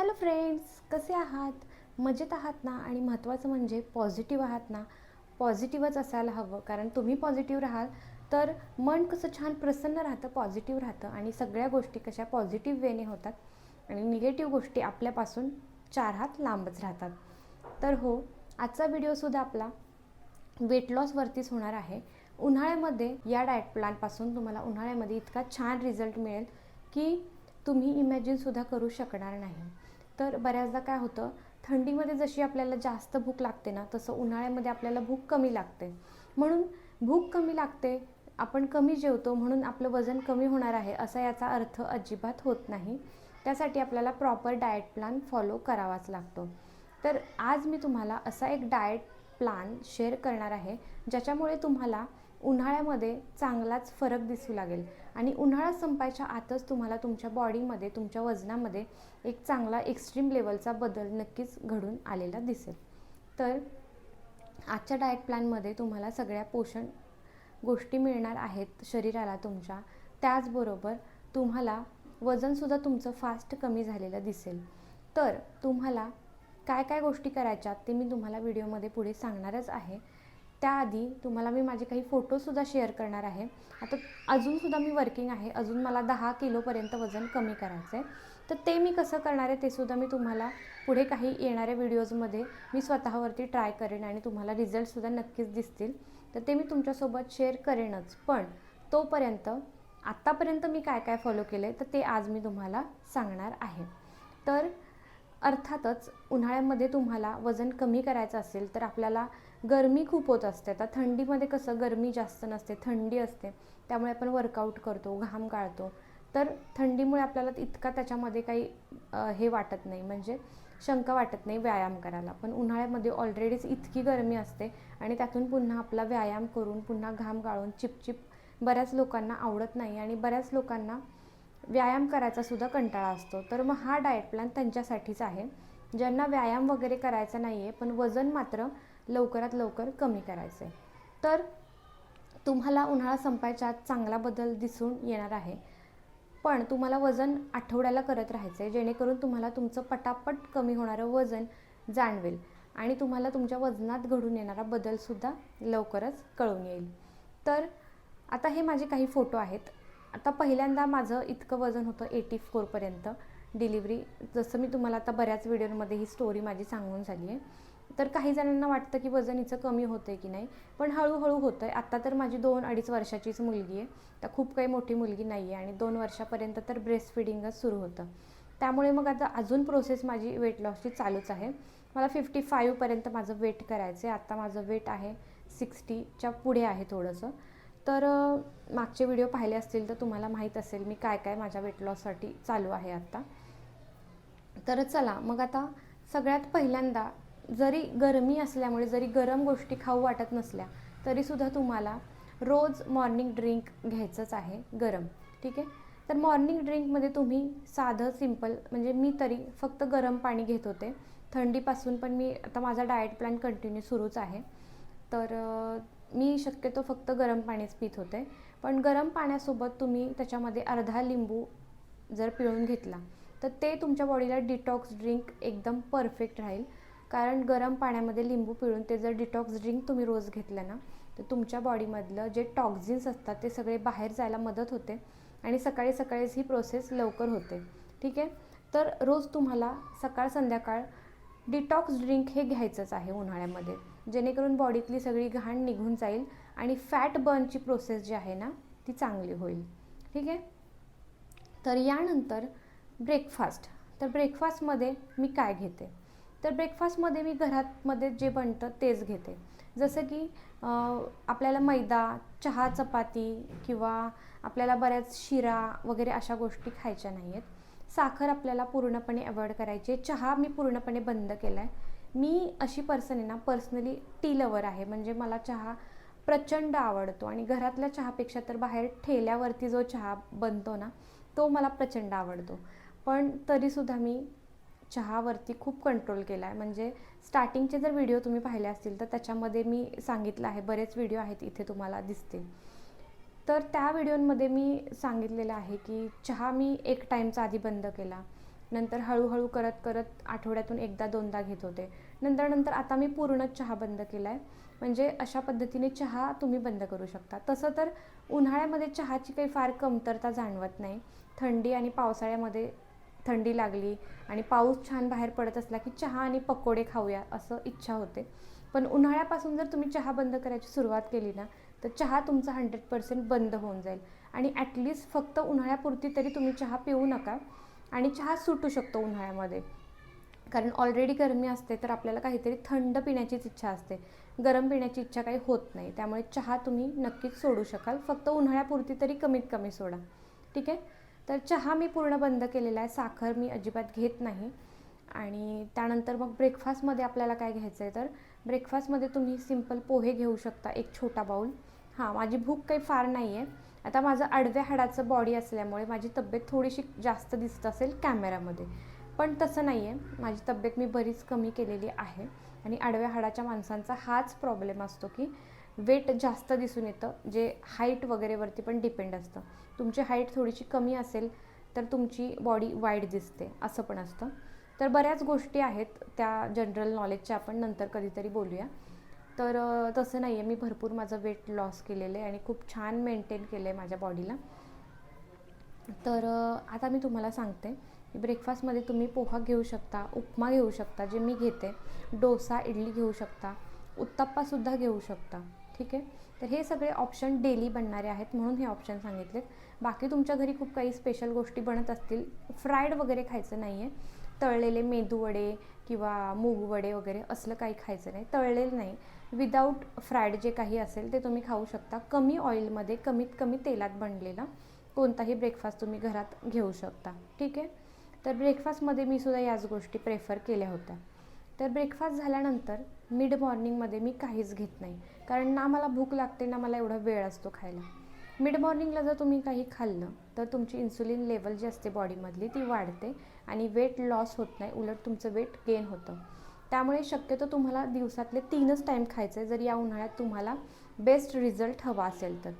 Hello friends कसे आहात? मजेत आहात ना? आणि महत्त्वाचं म्हणजे पॉझिटिव्ह आहात ना? पॉझिटिव्हच असायला हवं. कारण तुम्ही पॉझिटिव्ह राहाल तर मन कसं छान प्रसन्न राहतं पॉझिटिव्ह राहतं. आणि सगळ्या गोष्टी कशा पॉझिटिव्ह वेने होतात. आणि निगेटिव्ह गोष्टी आपल्यापासून चार हात लांबच राहतात. तर हो आजचा व्हिडिओसुद्धा आपला वेट लॉसवरतीच होणार आहे. उन्हाळ्यामध्ये या डाएट प्लॅनपासून तुम्हाला उन्हाळ्यामध्ये इतका छान रिझल्ट मिळेल की तुम्ही इमॅजिनसुद्धा करू शकणार नाही. तर बऱ्याचदा काय होतं थंडीमध्ये जशी आपल्याला जास्त भूक लागते ना तसं उन्हाळ्यामध्ये आपल्याला भूक कमी लागते. म्हणून भूक कमी लागते आपण कमी जेवतो म्हणून आपलं वजन कमी होणार आहे असा याचा अर्थ अजिबात होत नाही. त्यासाठी आपल्याला प्रॉपर डाएट प्लॅन फॉलो करावाच लागतो. तर आज मी तुम्हाला असा एक डाएट प्लान शेअर करणार आहे ज्याच्यामुळे तुम्हाला उन्हाळ्यामध्ये चांगलाच फरक दिसू लागेल. आणि उन्हाळा संपायच्या आतच तुम्हाला तुमच्या बॉडीमध्ये तुमच्या वजनामध्ये एक चांगला एक्स्ट्रीम लेवलचा बदल नक्कीच घडून आलेला दिसेल. तर आजच्या डाएट प्लॅनमध्ये तुम्हाला सगळ्या पोषण गोष्टी मिळणार आहेत शरीराला तुमच्या. त्याचबरोबर तुम्हाला वजनसुद्धा तुमचं फास्ट कमी झालेलं दिसेल. तर तुम्हाला काय काय गोष्टी करायच्या ते मी तुम्हाला व्हिडिओमध्ये पुढे सांगणारच आहे. त्याआधी तुम्हाला मी माझे काही फोटोसुद्धा शेअर करणार आहे. आता अजूनसुद्धा मी वर्किंग आहे. अजून मला दहा किलोपर्यंत वजन कमी करायचं आहे तर ते मी कसं करणार आहे ते सुद्धा मी तुम्हाला पुढे काही येणाऱ्या व्हिडिओजमध्ये मी स्वतःवरती ट्राय करेन आणि तुम्हाला रिझल्टसुद्धा नक्कीच दिसतील. तर ते मी तुमच्यासोबत शेअर करेनच. पण तोपर्यंत आत्तापर्यंत मी काय काय फॉलो केलं आहे तर ते आज मी तुम्हाला सांगणार आहे. तर अर्थातच उन्हाळ्यामध्ये तुम्हाला वजन कमी करायचं असेल तर आपल्याला गरमी खूप होत असते. आता थंडीमध्ये कसं गरमी जास्त नसते थंडी असते. त्यामुळे आपण वर्कआउट करतो घाम गाळतो तर थंडीमुळे आपल्याला इतका त्याच्यामध्ये काही हे वाटत नाही. म्हणजे शंका वाटत नाही व्यायाम करायला. पण उन्हाळ्यामध्ये ऑलरेडीच इतकी गरमी असते आणि त्यातून पुन्हा आपला व्यायाम करून पुन्हा घाम गाळून चिपचिप बऱ्याच लोकांना आवडत नाही आणि बऱ्याच लोकांना व्यायाम करायचा सुद्धा कंटाळा असतो. तर मग हा डाएट प्लॅन त्यांच्यासाठीच आहे. ज्यांना व्यायाम वगैरे करायचा नाही आहे पण वजन मात्र लवकरात लवकर कमी करायचं आहे तर तुम्हाला उन्हाळा संपायच्या आत चांगला बदल दिसून येणार आहे. पण तुम्हाला वजन आठवड्याला करत राहायचं आहे जेणेकरून तुम्हाला तुमचं पटापट कमी होणारं वजन जाणवेल आणि तुम्हाला तुमच्या वजनात घडून येणारा बदलसुद्धा लवकरच कळून येईल. तर आता हे माझे काही फोटो आहेत. आता पहिल्यांदा माझं इतकं वजन होतं एटी फोरपर्यंत डिलिव्हरी जसं मी तुम्हाला आता बऱ्याच व्हिडिओमध्ये ही स्टोरी माझी सांगून झाली आहे तर काही जणांना वाटतं की वजन हिचं कमी होतं आहे की नाही. पण हळूहळू होतं आहे आत्ता तर माझी दोन अडीच वर्षाचीच मुलगी आहे. तर खूप काही मोठी मुलगी नाही आहे आणि दोन वर्षापर्यंत तर ब्रेस्ट फिडिंगच सुरू होतं. त्यामुळे मग आता अजून प्रोसेस माझी वेट लॉसची चालूच आहे. मला फिफ्टी फाईव्हपर्यंत माझं वेट करायचं आहे आत्ता माझं वेट आहे सिक्स्टीच्या पुढे आहे थोडंसं. तर मागचे व्हिडिओ पाहिले असतील तर तुम्हाला माहीत असेल मी काय काय माझ्या वेट लॉससाठी चालू आहे आत्ता तर चला मग आता सगळ्यात पहिल्यांदा जरी गरमी असल्यामुळे जरी गरम गोष्टी खाऊ वाटत नसल्या तरीसुद्धा तुम्हाला रोज मॉर्निंग ड्रिंक घ्यायचंच आहे गरम. ठीक आहे? तर मॉर्निंग ड्रिंकमध्ये तुम्ही साधं सिंपल म्हणजे मी तरी फक्त गरम पाणी घेत होते. थंडीपासून पण मी आता माझा डाएट प्लॅन कंटिन्यू सुरूच आहे. तर मी शक्यतो फक्त गरम पाणीच पित होते. पण गरम पाण्यासोबत तुम्ही त्याच्यामध्ये अर्धा लिंबू जर पिळून घेतला तर ते तुमच्या बॉडीला डिटॉक्स ड्रिंक एकदम परफेक्ट राहील. कारण गरम पाण्यामध्ये लिंबू पिळून ते जर डिटॉक्स ड्रिंक तुम्ही रोज घेतलं ना तर तुमच्या बॉडीमधलं जे टॉक्झिन्स असतात ते सगळे बाहेर जायला मदत होते आणि सकाळी सकाळीच ही प्रोसेस लवकर होते. ठीक आहे? तर रोज तुम्हाला सकाळ संध्याकाळ डिटॉक्स ड्रिंक हे घ्यायचंच आहे उन्हाळ्यामध्ये. जेणेकरून बॉडीतली सगळी घाण निघून जाईल आणि फॅट बर्नची प्रोसेस जी आहे ना ती चांगली होईल. ठीक आहे? तर यानंतर ब्रेकफास्ट तर ब्रेकफास्टमध्ये मी काय घेते? तर ब्रेकफास्टमध्ये मी घरातमध्ये जे बनतं तेच घेते. जसं की आपल्याला मैदा चहा चपाती किंवा आपल्याला बऱ्याच शिरा वगैरे अशा गोष्टी खायच्या नाही आहेत साखर आपल्याला पूर्णपणे अवॉइड करायची आहे. चहा मी पूर्णपणे बंद केला आहे मी अशी पर्सन आहे ना पर्सनली टी लवर आहे. म्हणजे मला चहा प्रचंड आवडतो आणि घरातल्या चहापेक्षा तर बाहेर ठेल्यावरती जो चहा बनतो ना तो मला प्रचंड आवडतो. पण तरीसुद्धा मी चहावरती खूप कंट्रोल केला आहे म्हणजे स्टार्टिंगचे जर व्हिडिओ तुम्ही पाहिले असतील तर त्याच्यामध्ये मी सांगितलं आहे बरेच व्हिडिओ आहेत इथे तुम्हाला दिसतील. तर त्या व्हिडिओमध्ये मी सांगितलेलं आहे की चहा मी एक टाईमचा आधी बंद केला. नंतर हळूहळू करत करत आठवड्यातून एकदा दोनदा घेत होते. नंतर नंतर आता मी पूर्णच चहा बंद केला आहे म्हणजे अशा पद्धतीने चहा तुम्ही बंद करू शकता. तसं तर उन्हाळ्यामध्ये चहाची काही फार कमतरता जाणवत नाही. थंडी आणि पावसाळ्यामध्ये थंडी लागली आणि पाऊस छान बाहेर पडत असला की चहा आणि पकोडे खाऊया असं इच्छा होते. पण उन्हाळ्यापासून जर तुम्ही चहा बंद करायची सुरुवात केली ना तर चहा तुमचा हंड्रेड पर्सेंट बंद होऊन जाईल. आणि ॲटलिस्ट फक्त उन्हाळ्यापुरती तरी तुम्ही चहा पिऊ नका आणि चहा सुटू शकतो उन्हाळ्यामध्ये. कारण ऑलरेडी गरमी असते तर आपल्याला काहीतरी थंड पिण्याचीच इच्छा असते. गरम पिण्याची इच्छा काही होत नाही. त्यामुळे चहा तुम्ही नक्कीच सोडू शकाल. फक्त उन्हाळ्यापुरती तरी कमीत कमी सोडा. ठीक आहे? तर चहा मी पूर्ण बंद केलेला आहे. साखर मी अजिबात घेत नाही. आणि त्यानंतर मग ब्रेकफास्टमध्ये आपल्याला काय घ्यायचं आहे तर ब्रेकफास्टमध्ये तुम्ही सिंपल पोहे घेऊ शकता एक छोटा बाऊल हां माझी भूक काही फार नाही आहे आता माझं आडव्या हाडाचं बॉडी असल्यामुळे माझी तब्येत थोडीशी जास्त दिसत असेल कॅमेऱ्यामध्ये पण तसं नाही आहे माझी तब्येत मी बरीच कमी केलेली आहे. आणि आडव्या हाडाच्या माणसांचा हाच प्रॉब्लेम असतो की वेट जास्त दिसून येतं जे हाईट वगैरेवरती पण डिपेंड असतं. तुमची हाईट थोडीशी कमी असेल तर तुमची बॉडी वाईड दिसते असं पण असतं. तर बऱ्याच गोष्टी आहेत त्या जनरल नॉलेजच्या आपण नंतर कधीतरी बोलूया. तर तसं नाही आहे मी भरपूर माझं वेट लॉस केलेलं आहे आणि खूप छान मेंटेन केलं आहे माझ्या बॉडीला तर आता मी तुम्हाला सांगते की ब्रेकफास्टमध्ये तुम्ही पोहा घेऊ शकता उपमा घेऊ शकता जे मी घेते डोसा इडली घेऊ शकता उत्तप्पासुद्धा घेऊ शकता. ठीक आहे? तर हे सगळे ऑप्शन डेली बनणारे आहेत म्हणून हे ऑप्शन सांगितलेत. बाकी तुमच्या घरी खूप काही स्पेशल गोष्टी बनत असतील. फ्राईड वगैरे खायचं नाही आहे तळलेले मेदूवडे किंवा मूगवडे वगैरे असलं काही खायचं नाही. तळलेलं नाही. विदाऊट फ्राईड जे काही असेल ते तुम्ही खाऊ शकता. कमी ऑइलमध्ये कमीत कमी तेलात बनलेला कोणताही ब्रेकफास्ट तुम्ही घरात घेऊ शकता. ठीक आहे? तर ब्रेकफास्टमध्ये मी सुद्धा याच गोष्टी प्रेफर केल्या होत्या. तर ब्रेकफास्ट झाल्यानंतर मिड मॉर्निंगमध्ये मी काहीच घेत नाही. कारण ना मला भूक लागते ना मला एवढा वेळ असतो खायला. मिड मॉर्निंगला जर तुम्ही काही खाल्लं तर तुमची इन्सुलिन लेवल जी असते बॉडीमधली ती वाढते आणि वेट लॉस होत नाही उलट तुमचं वेट गेन होतं. त्यामुळे शक्यतो तुम्हाला दिवसातले तीनच टाईम खायचं आहे जर या उन्हाळ्यात तुम्हाला बेस्ट रिझल्ट हवा असेल तर.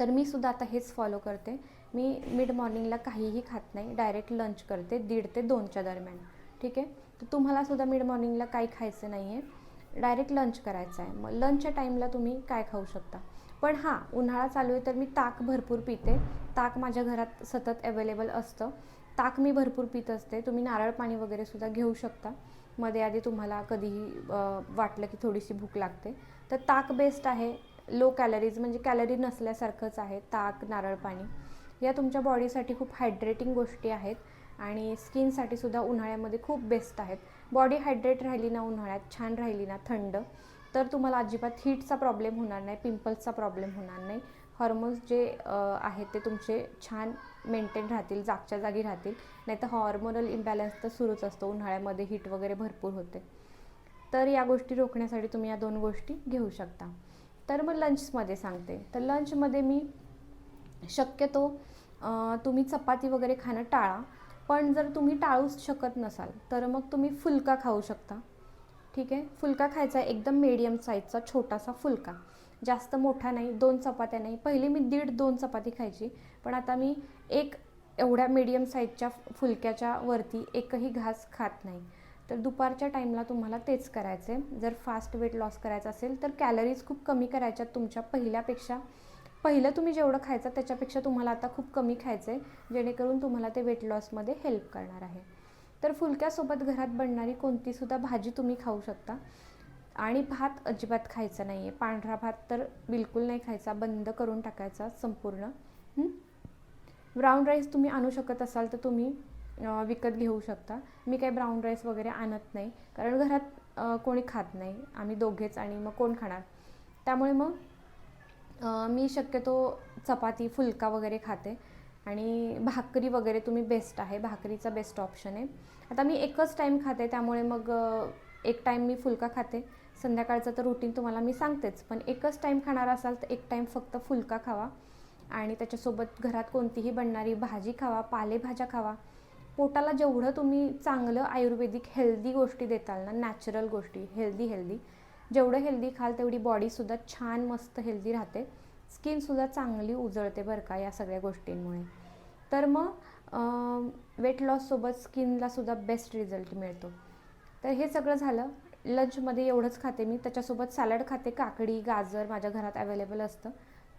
तर मी सुद्धा आता हेच फॉलो करते. मी मिड मॉर्निंगला काहीही खात नाही डायरेक्ट लंच करते दीड ते दोनच्या दरम्यान. ठीक आहे? तर तुम्हाला सुद्धा मिड मॉर्निंगला काही खायचं नाही आहे डायरेक्ट लंच करायचं आहे. मग लंचच्या टाईमला तुम्ही काय खाऊ शकता? पण हां उन्हाळा चालू आहे तर मी ताक भरपूर पिते. ताक माझ्या घरात सतत अवेलेबल असतं. ताक मी भरपूर पित असते. तुम्ही नारळ पाणी वगैरे सुद्धा घेऊ शकता. मध्ये आधी तुम्हाला कधीही वाटलं की थोडीशी भूक लागते. तर ताक बेस्ट आहे. लो कॅलरीज म्हणजे कॅलरी नसल्यासारखंच आहे ताक नारळ पाणी. या तुमच्या बॉडीसाठी खूप हायड्रेटिंग गोष्टी आहेत. आणि स्किनसाठी सुद्धा उन्हाळ्यामध्ये खूप बेस्ट आहेत. बॉडी हायड्रेट राहिली ना उन्हाळ्यात छान राहिली ना थंड तर तुम्हाला अजिबात हीटचा प्रॉब्लेम होणार नाही पिंपल्सचा प्रॉब्लेम होणार नाही. हॉर्मोन्स जे आहेत ते तुमचे छान मेंटेन राहतील जागच्या जागी राहतील. नाही तर हॉर्मोनल इम्बॅलन्स तर सुरूच असतो उन्हाळ्यामध्ये हीट वगैरे भरपूर होते. तर या गोष्टी रोखण्यासाठी तुम्ही या दोन गोष्टी घेऊ शकता. तर मग लंचमध्ये सांगते. तर लंचमध्ये मी शक्यतो तुम्ही चपाती वगैरे खाणं टाळा. पण जर तुम्ही टाळूच शकत नसाल तर मग तुम्ही फुलका खाऊ शकता. ठीक आहे? फुलका खायचा एकदम मीडियम साईजचा छोटासा फुलका. जास्त मोठा नाही दोन चपात्या नाही. पहिले मी दीड दोन चपाती खायची पण आता मी एक एवढ्या मीडियम साईजच्या फुलक्याच्या वरती एकही घास खात नाही. तर दुपारच्या टाईमला तुम्हाला तेच करायचं आहे जर फास्ट वेट लॉस करायचं असेल तर कॅलरीज खूप कमी करायच्या तुमच्या पहिल्यापेक्षा. पहिलं तुम्ही जेवढं खायचं त्याच्यापेक्षा तुम्हाला आता खूप कमी खायचं आहे जेणेकरून तुम्हाला ते वेट लॉसमध्ये हेल्प करणार आहे. तर फुलक्यासोबत घरात बनणारी कोणतीसुद्धा भाजी तुम्ही खाऊ शकता. आणि भात अजिबात खायचा नाही आहे पांढरा भात तर बिलकुल नाही खायचा. बंद करून टाकायचा संपूर्ण. ब्राऊन राईस तुम्ही आणू शकत असाल तर तुम्ही विकत घेऊ शकता. मी काही ब्राऊन राईस वगैरे आणत नाही. कारण घरात कोणी खात नाही. आम्ही दोघेच आणि मग कोण खाणार? त्यामुळे मग मी शक्यतो चपाती फुलका वगैरे खाते. आणि भाकरी वगैरे तुम्ही बेस्ट आहे. भाकरीचा बेस्ट ऑप्शन आहे. आता मी एकच टाईम खाते त्यामुळे मग एक टाईम मी फुलका खाते. संध्याकाळचं तर रुटीन तुम्हाला मी सांगतेच पण एकच टाईम खाणार असाल तर एक टाईम फक्त फुलका खावा. आणि त्याच्यासोबत घरात कोणतीही बनणारी भाजी खावा पालेभाज्या खावा. पोटाला जेवढं तुम्ही चांगलं आयुर्वेदिक हेल्दी गोष्टी देताल ना नॅचरल गोष्टी हेल्दी हेल्दी जेवढं हेल्दी खाल तेवढी बॉडीसुद्धा छान मस्त हेल्दी राहते. स्किनसुद्धा चांगली उजळते बरं का या सगळ्या गोष्टींमुळे. तर मग वेट लॉससोबत स्किनलासुद्धा बेस्ट रिझल्ट मिळतो. तर हे सगळं झालं. लंचमध्ये एवढंच खाते मी. त्याच्यासोबत सॅलड खाते. काकडी गाजर माझ्या घरात अवेलेबल असतं.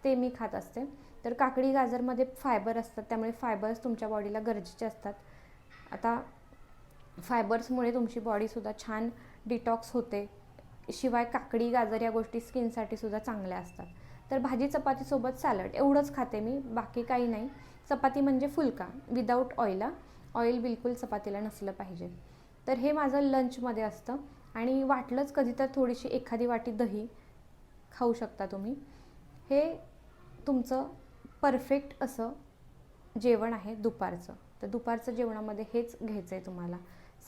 ते मी खात असते. तर काकडी गाजरमध्ये फायबर असतात. त्यामुळे फायबर्स तुमच्या बॉडीला गरजेचे असतात. आता फायबर्समुळे तुमची बॉडीसुद्धा छान डिटॉक्स होते. शिवाय काकडी गाजर या गोष्टी स्किनसाठी सुद्धा चांगल्या असतात. तर भाजी चपातीसोबत सॅलड एवढंच खाते मी बाकी काही नाही. चपाती म्हणजे फुलका विदाऊट ऑइल ऑइल बिलकुल चपातीला नसलं पाहिजे. तर हे माझं लंचमध्ये असतं. आणि वाटलंच कधी तर थोडीशी एखादी वाटी दही खाऊ शकता तुम्ही. हे तुमचं परफेक्ट असं जेवण आहे दुपारचं. तर दुपारचं जेवणामध्ये हेच घ्यायचं आहे तुम्हाला.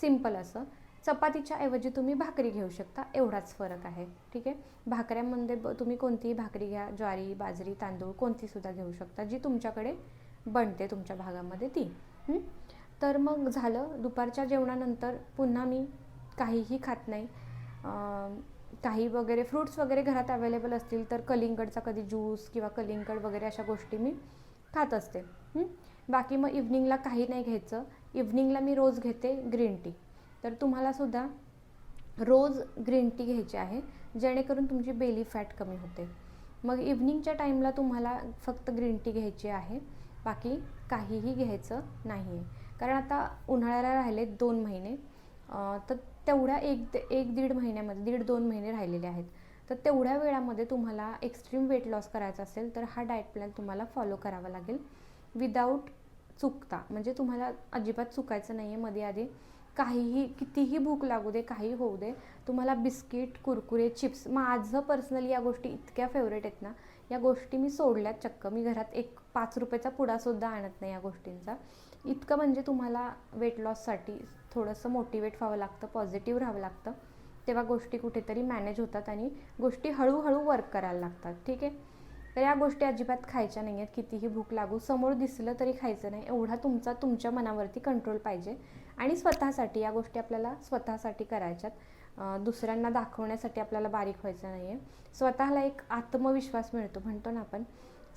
सिंपल असं. चपातीच्या ऐवजी तुम्ही भाकरी घेऊ शकता. एवढाच फरक आहे. ठीक आहे? भाकऱ्यामध्ये ब तुम्ही कोणतीही भाकरी घ्या. ज्वारी बाजरी तांदूळ कोणतीसुद्धा घेऊ शकता. जी तुमच्याकडे बनते तुमच्या भागामध्ये ती. तर मग झालं. दुपारच्या जेवणानंतर पुन्हा मी काहीही खात नाही. काही वगैरे फ्रूट्स वगैरे घरात अवेलेबल असतील तर कलिंगडचा कधी ज्यूस किंवा कलिंगड वगैरे अशा गोष्टी मी खात असते. बाकी मग इव्हनिंगला काही नाही घ्यायचं. इव्हनिंगला मी रोज घेते ग्रीन टी तर तुम्हालासुद्धा रोज ग्रीन टी घ्यायची आहे जेणेकरून तुमची बेली फॅट कमी होते. मग इव्हनिंगच्या टाईमला तुम्हाला फक्त ग्रीन टी घ्यायची आहे बाकी काहीही घ्यायचं नाही आहे कारण आता उन्हाळ्याला राहिले दोन महिने तर तेवढ्या एक एक दीड महिन्यामध्ये दीड दोन महिने राहिलेले आहेत. तर तेवढ्या वेळामध्ये तुम्हाला एक्स्ट्रीम वेट लॉस करायचा असेल तर हा डाएट प्लॅन तुम्हाला फॉलो करावा लागेल. विदाऊट चुकता म्हणजे तुम्हाला अजिबात चुकायचं नाही आहे मध्ये आधी काहीही कितीही भूक लागू दे काही होऊ दे तुम्हाला बिस्किट कुरकुरे चिप्स माझं पर्सनली या गोष्टी इतक्या फेवरेट आहेत ना या गोष्टी मी सोडल्यात चक्क. मी घरात एक पाच रुपयाचा पुडासुद्धा आणत नाही या गोष्टींचा. इतकं म्हणजे तुम्हाला वेट लॉससाठी थोडंसं मोटिवेट व्हावं लागतं पॉझिटिव्ह राहावं लागतं. तेव्हा गोष्टी कुठेतरी मॅनेज होतात आणि गोष्टी हळूहळू वर्क करायला लागतात. ठीक आहे? तर या गोष्टी अजिबात खायच्या नाही आहेत कितीही भूक लागू समोर दिसलं तरी खायचं नाही. एवढा तुमचा तुमच्या मनावरती कंट्रोल पाहिजे. आणि स्वतःसाठी या गोष्टी आपल्याला स्वतःसाठी करायच्यात. दुसऱ्यांना दाखवण्यासाठी आपल्याला बारीक व्हायचं नाही आहे स्वतःला एक आत्मविश्वास मिळतो म्हणतो ना आपण.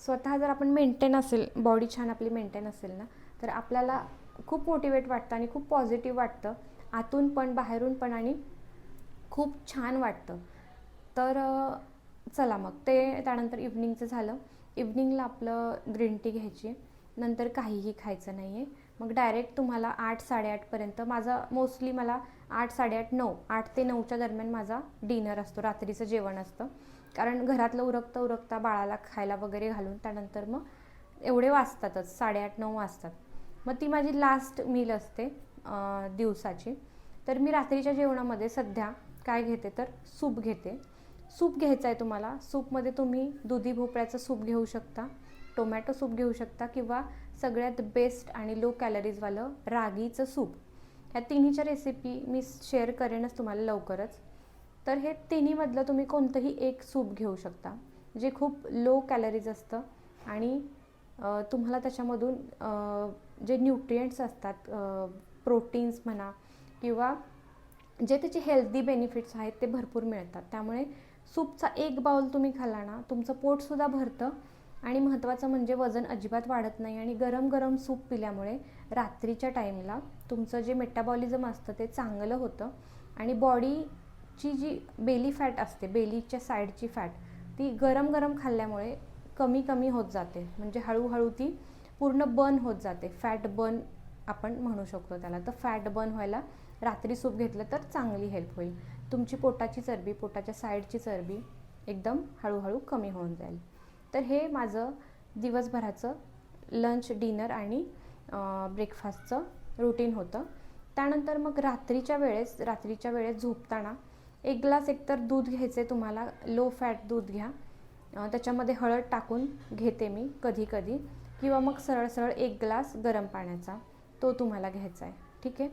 स्वतः जर आपण मेंटेन असेल बॉडी छान आपली मेंटेन असेल ना तर आपल्याला खूप मोटिवेट वाटतं आणि खूप पॉझिटिव्ह वाटतं. आतून पण बाहेरून पण आणि खूप छान वाटतं. तर चला मग. ते त्यानंतर इव्हनिंगचं झालं. इव्हनिंगला आपलं ग्रीन टी घ्यायची. नंतर काहीही खायचं नाही आहे मग डायरेक्ट तुम्हाला आठ साडेआठपर्यंत माझा मोस्टली मला आठ साडेआठ नऊ आठ ते नऊच्या दरम्यान माझा डिनर असतो रात्रीचं जेवण असतं. कारण घरातलं उरकता उरकता बाळाला खायला वगैरे घालून त्यानंतर मग एवढे वाजतातच साडेआठ नऊ वाजतात. मग ती माझी लास्ट मील असते दिवसाची. तर मी रात्रीच्या जेवणामध्ये सध्या काय घेते तर सूप घेते. सूप घ्यायचं आहे तुम्हाला. सूपमध्ये तुम्ही दुधी भोपळ्याचं सूप घेऊ शकता टोमॅटो सूप घेऊ शकता किंवा सगळ्यात बेस्ट आणि लो कॅलरीजवालं रागीचं सूप ह्या तिन्हीच्या रेसिपी मी शेअर करेनच तुम्हाला लवकरच. तर हे तिन्हीमधलं तुम्ही कोणतंही एक सूप घेऊ शकता जे खूप लो कॅलरीज असतं आणि तुम्हाला त्याच्यामधून जे न्यूट्रियंट्स असतात प्रोटीन्स म्हणा किंवा जे त्याचे हेल्दी बेनिफिट्स आहेत ते भरपूर मिळतात. त्यामुळे सूपचा एक बाउल तुम्ही खाला ना तुमचं पोटसुद्धा भरतं आणि महत्त्वाचं म्हणजे वजन अजिबात वाढत नाही आणि गरम गरम सूप पिल्यामुळे रात्रीच्या टाईमला तुमचं जे मेटाबॉलिझम असतं ते चांगलं होतं. आणि बॉडीची जी बेली फॅट असते बेलीच्या साईडची फॅट ती गरम गरम खाल्ल्यामुळे कमी कमी होत जाते. म्हणजे हळूहळू ती पूर्ण बर्न होत जाते. फॅट बर्न आपण म्हणू शकतो त्याला. तर फॅट बर्न व्हायला रात्री सूप घेतलं तर चांगली हेल्प होईल. तुमची पोटाची चरबी पोटाच्या साईडची चरबी एकदम हळूहळू कमी होऊन जाईल. तर हे माझं दिवसभराचं लंच डिनर आणि ब्रेकफास्टचं रुटीन होतं. त्यानंतर मग रात्रीच्या वेळेस रात्रीच्या वेळेस झोपताना एक ग्लास एकतर दूध घ्यायचे तुम्हाला लो फॅट दूध घ्या. त्याच्यामध्ये हळद टाकून घेते मी कधी कधी किंवा मग सरळ सरळ एक ग्लास गरम पाण्याचा तो तुम्हाला घ्यायचा आहे ठीक आहे?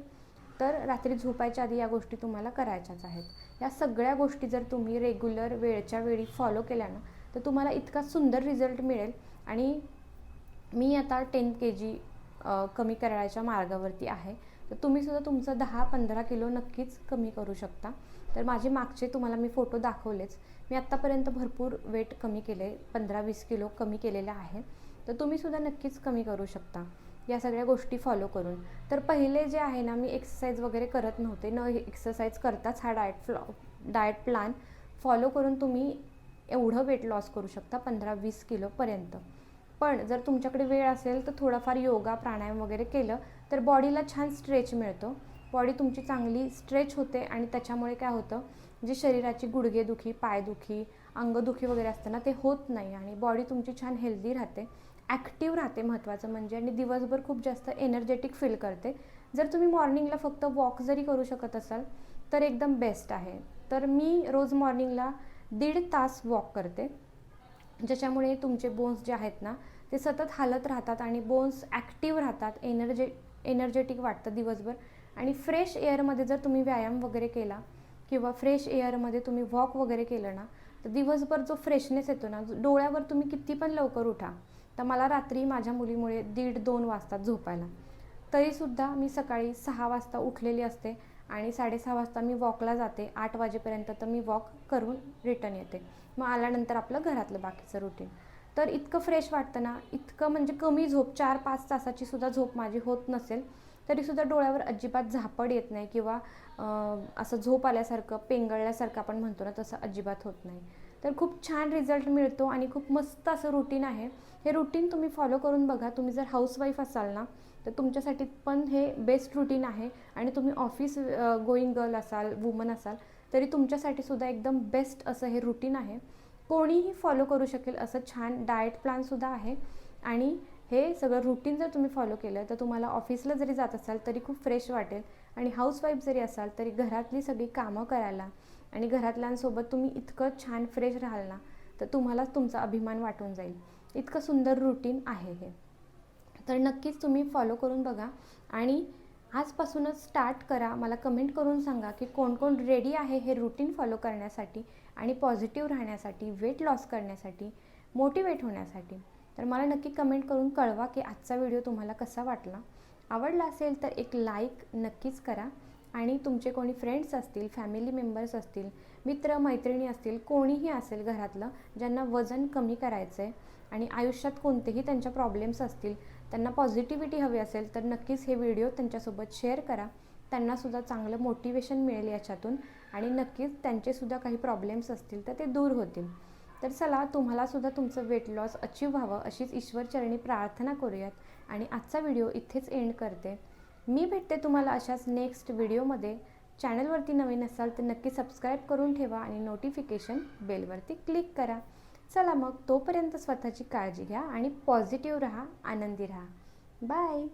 तर रात्री झोपायच्या आधी या गोष्टी तुम्हाला करायच्याच आहेत. या सगळ्या गोष्टी जर तुम्ही रेग्युलर वेळच्या वेळी फॉलो केल्या ना तर तुम्हाला इतका सुंदर रिझल्ट मिळेल. आणि मी आता टेन के जी कमी करायच्या मार्गावरती आहे. तर तुम्ही सुद्धा तुमचं दहा पंधरा किलो नक्कीच कमी करू शकता. तर माझे मागचे तुम्हाला मी फोटो दाखवलेच. मी आत्तापर्यंत भरपूर वेट कमी केले पंधरा वीस किलो कमी केलेलं आहे. तर तुम्ही सुद्धा नक्कीच कमी करू शकता. या सगळ्या गोष्टी फॉलो करून. तर पहिले जे आहे ना मी एक्सरसाइज वगैरे करत नव्हते. न एक्सरसाइज करताच हा diet flaw diet plan follow करून तुम्ही एवढं वेट लॉस करू शकता पंधरा वीस किलोपर्यंत पण जर तुमच्याकडे वेळ असेल तर थोडाफार योगा प्राणायाम वगैरे केलं तर बॉडीला छान स्ट्रेच मिळतो. बॉडी तुमची चांगली स्ट्रेच होते आणि त्याच्यामुळे काय होतं जे शरीराची गुडघेदुखी पायदुखी अंगदुखी वगैरे असतं ना ते होत नाही आणि बॉडी तुमची छान हेल्दी राहते. ॲक्टिव्ह राहते महत्त्वाचं म्हणजे आणि दिवसभर खूप जास्त एनर्जेटिक फील करते. जर तुम्ही मॉर्निंगला फक्त वॉक जरी करू शकत असाल तर एकदम बेस्ट आहे. तर मी रोज मॉर्निंगला दीड तास वॉक करते. ज्याच्यामुळे तुमचे बोन्स जे आहेत ना ते सतत हालत राहतात आणि बोन्स ॲक्टिव्ह राहतात एनर्जे एनर्जेटिक वाटतं दिवसभर. आणि फ्रेश एअरमध्ये जर तुम्ही व्यायाम वगैरे केला किंवा फ्रेश एअरमध्ये तुम्ही वॉक वगैरे केलं ना तर दिवसभर जो फ्रेशनेस येतो ना डोळ्यावर तुम्ही किती पण लवकर उठा. तर मला रात्री माझ्या मुलीमुळे दीड दोन वाजता झोपायला. तरीसुद्धा मी सकाळी सहा वाजता उठलेली असते. आणि साडेसहा वाजता मी वॉकला जाते. आठ वाजेपर्यंत तर मी वॉक करून रिटर्न येते. मग आल्यानंतर आपलं घरातलं बाकीचं रुटीन तर इतकं फ्रेश वाटतं ना इतकं म्हणजे कमी झोप चार पाच तासाची सुद्धा झोप माझी होत नसेल तरीसुद्धा डोळ्यावर अजिबात झापड येत नाही किंवा असं झोप आल्यासारखं पेंगळल्यासारखं आपण म्हणतो ना तसं अजिबात होत नाही. तर खूप छान रिझल्ट मिळतो आणि खूप मस्त असं रुटीन आहे. हे रुटीन तुम्ही फॉलो करून बघा. तुम्ही जर हाऊसवाईफ असाल ना तर तुमच्यासाठी पण हे बेस्ट रुटीन आहे. आणि तुम्ही ऑफिस गोईंग गर्ल असाल वुमन असाल तरी तुमच्यासाठी सुद्धा एकदम बेस्ट असं हे रुटीन आहे. कोणीही फॉलो करू शकेल असं छान डाएट प्लॅनसुद्धा आहे. आणि हे सगळं रुटीन जर तुम्ही फॉलो केलं तर तुम्हाला ऑफिसला जरी जात असाल तरी खूप फ्रेश वाटेल. आणि हाऊसवाईफ जरी असाल तरी घरातली सगळी कामं करायला आणि घरातल्यांसोबत तुम्ही इतकं छान फ्रेश राहाल ना तर तुम्हालाच तुमचा अभिमान वाटून जाईल. इतकं सुंदर रुटीन आहे हे. तर नक्कीच तुम्ही फॉलो करून बघा आणि आजपासूनच स्टार्ट करा. मला कमेंट करून सांगा की कोण कोण रेडी आहे हे रुटीन फॉलो करण्यासाठी आणि पॉझिटिव्ह राहण्यासाठी वेट लॉस करण्यासाठी मोटिवेट होण्यासाठी. तर मला नक्की कमेंट करून कळवा की आजचा व्हिडिओ तुम्हाला कसा वाटला. आवडला असेल तर एक लाईक नक्कीच करा. आणि तुमचे कोणी फ्रेंड्स असतील फॅमिली मेंबर्स असतील मित्र मैत्रिणी असतील कोणीही असेल घरातलं ज्यांना वजन कमी करायचं आहे आणि आयुष्यात कोणतेही त्यांच्या प्रॉब्लेम्स असतील त्यांना पॉझिटिव्हिटी हवी असेल तर नक्कीच हे व्हिडिओ त्यांच्यासोबत शेअर करा. त्यांनासुद्धा चांगलं मोटिवेशन मिळेल याच्यातून आणि नक्कीच त्यांचेसुद्धा काही प्रॉब्लेम्स असतील तर ते दूर होतील. तर चला तुम्हालासुद्धा तुमचं वेट लॉस अचीव व्हावं अशीच ईश्वरचरणी प्रार्थना करूयात आणि आजचा व्हिडिओ इथेच एंड करते. मी भेटते तुम्हाला अशाच नेक्स्ट व्हिडिओमध्ये चॅनलवरती नवीन असाल तर नक्की सबस्क्राईब करून ठेवा आणि नोटिफिकेशन बेलवरती क्लिक करा. चला मग तोपर्यंत स्वतःची काळजी घ्या आणि पॉझिटिव्ह राहा आनंदी राहा. बाय